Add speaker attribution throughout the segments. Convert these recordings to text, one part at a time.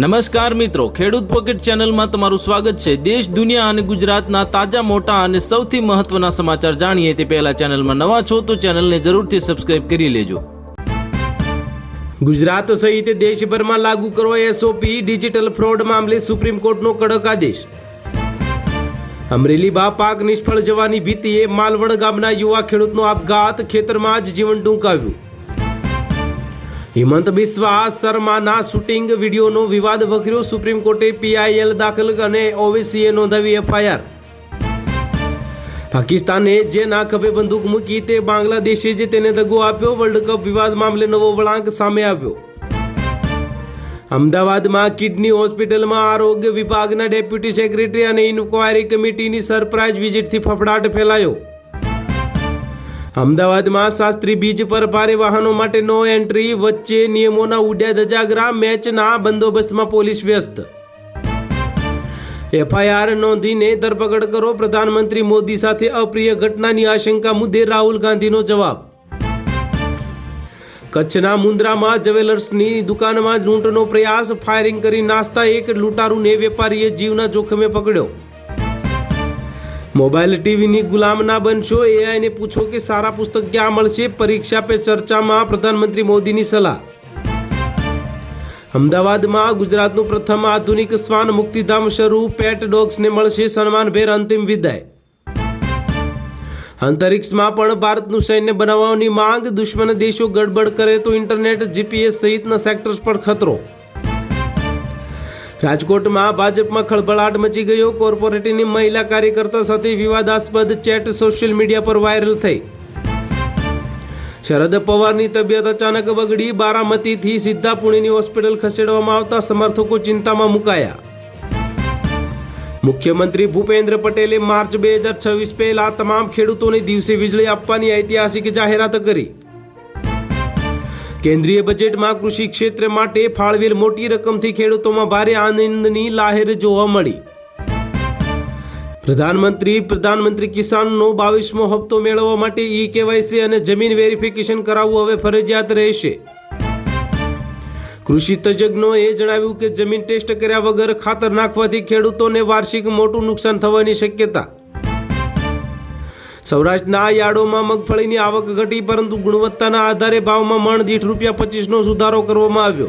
Speaker 1: નમસ્કાર મિત્રો, ખેડૂત પોકેટ ચેનલમાં તમારું સ્વાગત છે. દેશ, દુનિયા અને ગુજરાતના તાજા, મોટા અને સૌથી મહત્વના સમાચાર જાણીએ તે પહેલા ચેનલમાં નવા છો તો ચેનલને જરૂરથી સબસ્ક્રાઇબ કરી લેજો. ગુજરાત સહિત દેશભરમાં લાગુ કરો એસઓપી ડિજિટલ ફ્રોડ મામલે સુપ્રીમ કોર્ટનો કડક આદેશ. અમરેલી બા પાક નિષ્ફળ જવાની ભીતિએ માલવડ ગામના યુવા ખેડૂતનો આપઘાત ખેતરમાં જ જીવન ટૂંકાવ્યું હિમંત બિસ્વા શર્માના શૂટિંગ વિડીયોનો વિવાદ વકર્યો. સુપ્રીમ કોર્ટે પીઆઈએલ દાખલ અને ઓવીસીએ નોંધાવી એફઆઈઆર. પાકિસ્તાને જે ના ખભે બંદૂક મૂકી તે બાંગ્લાદેશે જે તેને દગો આપ્યો. વર્લ્ડ કપ વિવાદ મામલે નવો વળાંક સામે આવ્યો. અમદાવાદમાં કિડની હોસ્પિટલમાં આરોગ્ય વિભાગના ડેપ્યુટી સેક્રેટરી અને ઇન્ક્વાયરી કમિટીની સરપ્રાઇઝ વિઝિટથી ફફડાટ ફેલાયો. અમદાવાદમાં શાસ્ત્રી બીજ પર ભારે વાહનો માટે નો એન્ટ્રી. વચ્ચે નિયમોના ઉડ્યા ધજાગરા, મેચના બંદોબસ્તમાં પોલીસ વ્યસ્ત. એફઆઈઆર નોંધીને ધરપકડ કરો પ્રધાનમંત્રી મોદી સાથે અપ્રિય ઘટનાની આશંકા મુદ્દે રાહુલ ગાંધીનો જવાબ. કચ્છના મુન્દ્રામાં જ્વેલર્સની દુકાનમાં લૂંટનો પ્રયાસ. ફાયરિંગ કરી નાસ્તા એક લૂંટારૂને વેપારીએ જીવના જોખમે પકડ્યો. મોબાઈલ ટીવીની ગુલામ ના બનશો એઆઈને પૂછો કે સારા પુસ્તક ક્યાં મળશે? પરીક્ષા પે ચર્ચામાં પ્રધાનમંત્રી મોદીની સલાહ. અમદાવાદમાં ગુજરાતનું પ્રથમ આધુનિક શ્વાન મુક્તિધામ શરૂ પેટ ડોગ્સને મળશે સન્માનભેર અંતિમ વિદાય. અંતરિક્ષમાં પણ ભારતનું સૈન્ય બનાવવાની માંગ, દુશ્મન દેશો ગડબડ કરે તો ઇન્ટરનેટ જીપીએસ સહિતના સેક્ટર્સ પર ખતરો. રાજકોટમાં ભાજપમાં ખળભળાટ મચી ગયો. કોર્પોરેટની મહિલા કાર્યકર્તા સાથે વિવાદાસ્પદ ચેટ સોશિયલ મીડિયા પર વાયરલ થઈ. શરદ પવારની તબિયત અચાનક બગડી. બારામતીથી સીધા પુણેની હોસ્પિટલ ખસેડવામાં આવતા સમર્થકો ચિંતામાં મુકાયા. મુખ્યમંત્રી ભૂપેન્દ્ર પટેલે માર્ચ બે હજાર છવ્વીસ પહેલા તમામ ખેડૂતોને દિવસે વીજળી આપવાની ઐતિહાસિક જાહેરાત કરી. કેન્દ્રીય બજેટમાં કૃષિ ક્ષેત્ર માટે ફાળવેલ મોટી રકમથી ખેડૂતોમાં ભારે આનંદની લાહેર જોવા મળી. પ્રધાનમંત્રી પ્રધાનમંત્રી કિસાનનો બાવીસમો હપ્તો મેળવવા માટે ઈ કેવાયસી અને જમીન વેરિફિકેશન કરાવવું હવે ફરજિયાત રહેશે. કૃષિ તજજ્ઞોએ જણાવ્યું કે જમીન ટેસ્ટ કર્યા વગર ખાતર નાખવાથી ખેડૂતોને વાર્ષિક મોટું નુકસાન થવાની શક્યતા સૌરાષ્ટ્રના યાર્ડોમાં મગફળીની આવક ઘટી, પરંતુ ગુણવત્તાના આધારે ભાવમાં મણ દીઠ રૂપિયા પચીસનો સુધારો કરવામાં આવ્યો.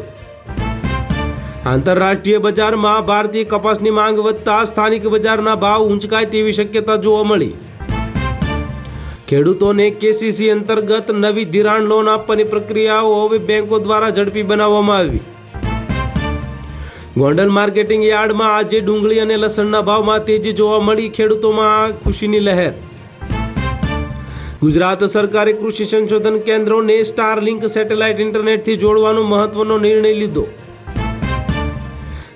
Speaker 1: આંતરરાષ્ટ્રીય બજારમાં ભારતીય કપાસની માંગ વધતા સ્થાનિક બજારના ભાવ ઊંચકાય તેવી શક્યતા જોવા મળી. ખેડૂતોને કેસીસી અંતર્ગત નવી ધિરાણ લોન આપવાની પ્રક્રિયાઓ હવે બેંકો દ્વારા ઝડપી બનાવવામાં આવી. ગોંડલ માર્કેટિંગ યાર્ડમાં આજે ડુંગળી અને લસણના ભાવમાં તેજી જોવા મળી. ખેડૂતોમાં ખુશીની લહેર ગુજરાત સરકારે કૃષિ સંશોધન કેન્દ્રોને સ્ટારલિંક સેટેલાઇટ ઇન્ટરનેટથી જોડવાનો મહત્વનો નિર્ણય લીધો.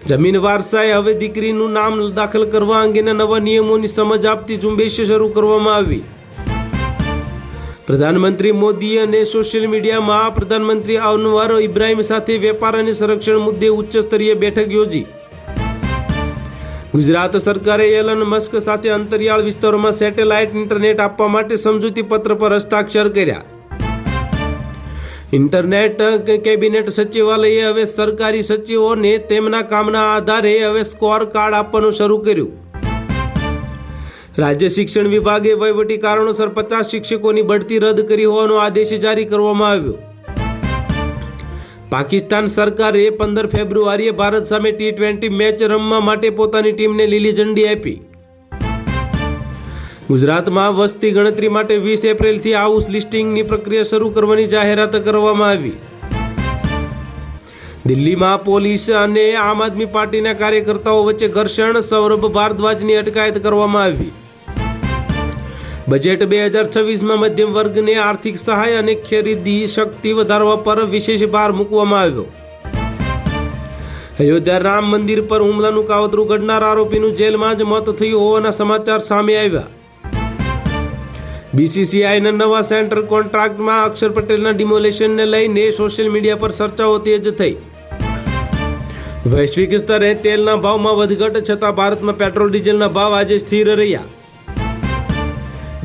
Speaker 1: જમીન વારસાએ હવે દીકરીનું નામ દાખલ કરવા અંગેના નવા નિયમોની સમજ આપતી ઝુંબેશ શરૂ કરવામાં આવી. પ્રધાનમંત્રી મોદી અને સોશિયલ મીડિયામાં પ્રધાનમંત્રી અનવર ઇબ્રાહીમ સાથે વેપાર અને સંરક્ષણ મુદ્દે ઉચ્ચ સ્તરીય બેઠક યોજી. ગુજરાત સરકારે એલન મસ્ક સાથે અંતરિયાળ વિસ્તારોમાં સેટેલાઇટ ઇન્ટરનેટ આપવા માટે સમજૂતી પત્ર પર હસ્તાક્ષર કર્યા. ઇન્ટરનેટ કેબિનેટ સચિવાલયે હવે સરકારી સચિવોને તેમના કામના આધારે હવે સ્કોર કાર્ડ આપવાનું શરૂ કર્યું. રાજ્ય શિક્ષણ વિભાગે વહીવટી કારણોસર પચાસ શિક્ષકોની બઢતી રદ કરી હોવાનો આદેશ જારી કરવામાં આવ્યો. પાકિસ્તાન સરકારે પંદર ફેબ્રુઆરીએ ભારત સામે ટી ટ્વેન્ટી મેચ રમવા માટે પોતાની ટીમને લીલી ઝંડી આપી. ગુજરાતમાં વસ્તી ગણતરી માટે વીસ એપ્રિલથી હાઉસ લિસ્ટિંગની પ્રક્રિયા શરૂ કરવાની જાહેરાત કરવામાં આવી. દિલ્હીમાં પોલીસ અને આમ આદમી પાર્ટીના કાર્યકર્તાઓ વચ્ચે ઘર્ષણ, સૌરભ ભારદ્વાજની અટકાયત કરવામાં આવી. બજેટ બે હજાર છવ્વીસમાં મધ્યમ વર્ગને આર્થિક સહાય અને ખરીદી શક્તિ વધારવા પર વિશેષ ભાર મૂકવામાં આવ્યો. અયોધ્યા રામ મંદિર પર હુમલાનું કાવતરું ઘડનાર આરોપીનું જેલમાં જ મોત થયું હોવાના સમાચાર સામે આવ્યા. બીસીસીઆઈના નવા સેન્ટર કોન્ટ્રાક્ટમાં અક્ષર પટેલના ડિમોલેશનને લઈને સોશિયલ મીડિયા પર ચર્ચાઓ તેજ થઈ. વૈશ્વિક સ્તરે તેલના ભાવમાં વધઘટ છતાં ભારતમાં પેટ્રોલ ડીઝલના ભાવ આજે સ્થિર રહ્યા.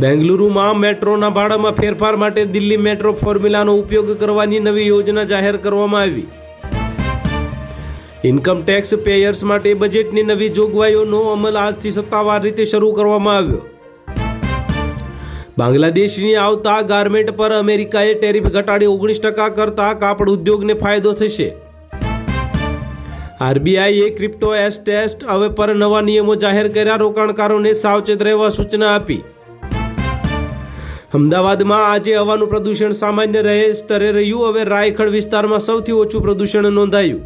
Speaker 1: બેંગલુરુમાં મેટ્રોના ભાડામાં ફેરફાર માટે દિલ્હી મેટ્રો ફોર્મ્યુલાનો ઉપયોગ કરવાની નવી યોજના જાહેર કરવામાં આવી. ઇન્કમ ટેક્સ પેયર્સ માટે બજેટની નવી જોગવાઈઓનો અમલ આજથી સત્તાવાર રીતે શરૂ કરવામાં આવ્યો. બાંગ્લાદેશની આવતા ગાર્મેન્ટ પર અમેરિકાએ ટેરિફ ઘટાડી ઓગણીસ ટકા કરતા કાપડ ઉદ્યોગને ફાયદો થશે. આરબીઆઈએ ક્રિપ્ટો એસ ટેસ્ટ હવે પર નવા નિયમો જાહેર કર્યા રોકાણકારોને સાવચેત રહેવા સૂચના આપી. અમદાવાદમાં આજે હવાનું પ્રદૂષણ સામાન્ય રહે સ્તરે રહ્યું. હવે રાયખડ વિસ્તારમાં સૌથી ઓછું પ્રદૂષણ નોંધાયું.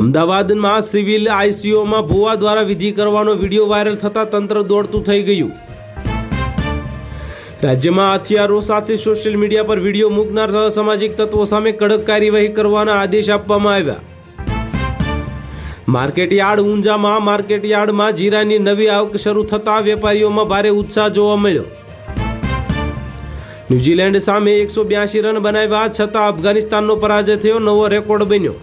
Speaker 1: અમદાવાદમાં સિવિલ આઈસીયુમાં ભુવા દ્વારા વિધિ કરવાનો વીડિયો વાયરલ થતાં તંત્ર દોડતું થઈ ગયું. રાજ્યમાં હથિયારો સાથે સોશિયલ મીડિયા પર વીડિયો મૂકનાર સામાજિક તત્વો સામે કડક કાર્યવાહી કરવાના આદેશ આપવામાં આવ્યા. માર્કેટયાર્ડ ઊંઝામાં માર્કેટયાર્ડમાં જીરાની નવી આવક શરૂ થતાં વેપારીઓમાં ભારે ઉત્સાહ જોવા મળ્યો. ન્યૂઝીલેન્ડ સામે એકસો બ્યાસી રન બનાવ્યા છતાં અફઘાનિસ્તાનનો પરાજય થયો, નવો રેકોર્ડ બન્યો.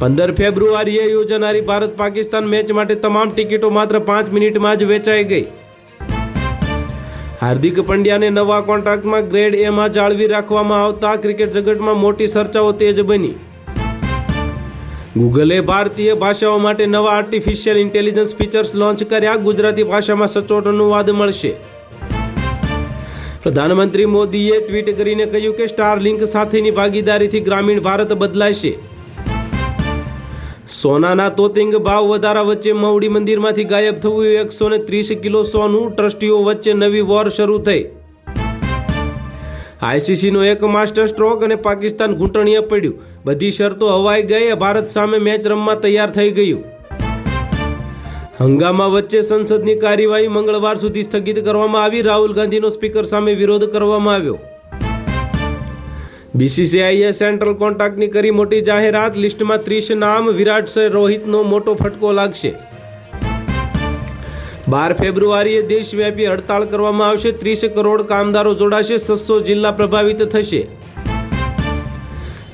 Speaker 1: પંદર ફેબ્રુઆરીએ યોજાનારી ભારત પાકિસ્તાન મેચ માટે તમામ ટિકિટો માત્ર પાંચ મિનિટમાં જ વેચાઈ ગઈ. હાર્દિક પંડ્યાને નવા કોન્ટ્રાક્ટમાં ગ્રેડ એમાં જાળવી રાખવામાં આવતા ક્રિકેટ જગતમાં મોટી ચર્ચાઓ તેજ બની. ગૂગલે ભારતીય ભાષાઓ માટે નવા આર્ટિફિશિયલ ઇન્ટેલિજન્સ ફીચર્સ લોન્ચ કર્યા. ગુજરાતી ભાષામાં સચોટ અનુવાદ મળશે. પ્રધાનમંત્રી મોદીએ ટ્વીટ કરીને કહ્યું કે સ્ટારલિંક સાથેની ભાગીદારીથી ગ્રામીણ ભારત બદલાશે સોનાના તોતિંગ ભાવ વધારા વચ્ચે મવડી મંદિરમાંથી ગાયબ થવું એકસો ને ત્રીસ કિલો સોનું ટ્રસ્ટીઓ વચ્ચે નવી વોર શરૂ થઈ. આઈસીસીનો એક માસ્ટર સ્ટ્રોક અને પાકિસ્તાન ઘૂંટણીએ પડ્યું. બધી શરતો હવાઈ ગઈ, ભારત સામે મેચ રમવા તૈયાર થઈ ગયું. હંગામા વચ્ચે સંસદની કાર્યવાહી મંગળવાર સુધી સ્થગિત કરવામાં આવી. રાહુલ ગાંધીનો સ્પીકર સામે વિરોધ કરવામાં આવ્યો. બીસીસીઆઈએ સેન્ટ્રલ કોન્ટ્રાક્ટની કરી મોટી જાહેરાત. લિસ્ટમાં ત્રીસ નામ, વિરાટ રોહિતનો મોટો ફટકો લાગશે. બાર ફેબ્રુઆરીએ દેશવ્યાપી હડતાળ કરવામાં આવશે. ત્રીસ કરોડ કામદારો જોડાશે. છસો જિલ્લા પ્રભાવિત થશે.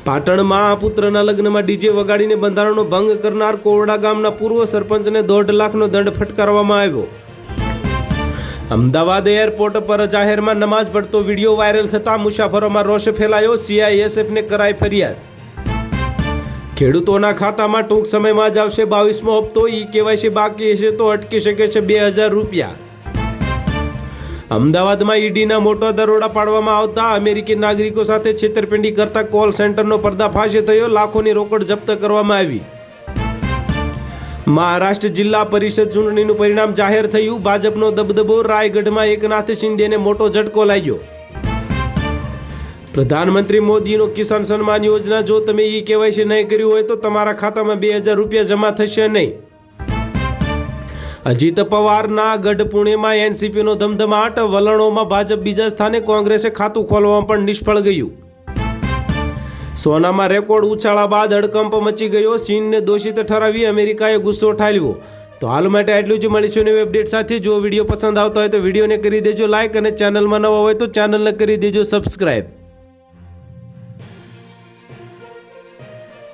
Speaker 1: પાટણમાં પુત્રના લગ્નમાં ડીજે વગાડીને બંધારણનો ભંગ કરનાર કોરડા ગામના પૂર્વ સરપંચને દોઢ લાખનો દંડ ફટકારવામાં આવ્યો. અમદાવાદ એરપોર્ટ પર જાહેરમાં નમાઝ પડતો વીડિયો વાયરલ થતાં મુસાફરોમાં રોષ ફેલાયો સીઆઈએસએફને કરાઈ ફરિયાદ. ખેડૂતોના ખાતામાં ટૂંક સમયમાં જ આવશે બાવીસમો હપ્તો, ઈ કેવાયસી બાકી હશે તો અટકી શકે છે બે હજાર રૂપિયા. અમદાવાદમાં ઈડીના મોટા દરોડા પાડવામાં આવતા અમેરિકી નાગરિકો સાથે છેતરપિંડી કરતા કોલ સેન્ટરનો પર્દાફાશ થયો. લાખોની રોકડ જપ્ત કરવામાં આવી. મહારાષ્ટ્ર જિલ્લા પરિષદ ચૂંટણીનું પરિણામ જાહેર થયું. ભાજપનો દબદબો રાયગઢમાં એકનાથ શિંદેને મોટો ઝટકો લાગ્યો. પ્રધાનમંત્રી મોદીનો કિસાન સન્માન યોજના, જો તમે ઈ કેવાયસી નહીં કર્યું હોય તો તમારા ખાતામાં બે હજાર રૂપિયા જમા થશે નહીં. અજીત પવારના ગઢ પુણેમાં એનસીપીનો ધમધમાટ, વલણોમાં ભાજપ બીજા સ્થાને કોંગ્રેસે ખાતું ખોલવામાં પણ નિષ્ફળ ગયું. સોનામાં રેકોર્ડ ઉછાળા બાદ હડકંપ મચી ગયો. ચીનને દોષિત ઠરાવી અમેરિકાએ ગુસ્સો ઠાલવ્યો. તો હાલ માટે આટલું જ મળીશું નવી અપડેટ સાથે. જો વીડિયો પસંદ આવતો હોય તો વિડીયોને કરી દેજો લાઇક અને ચેનલમાં નવા હોય તો ચેનલને કરી દેજો સબસ્ક્રાઈબ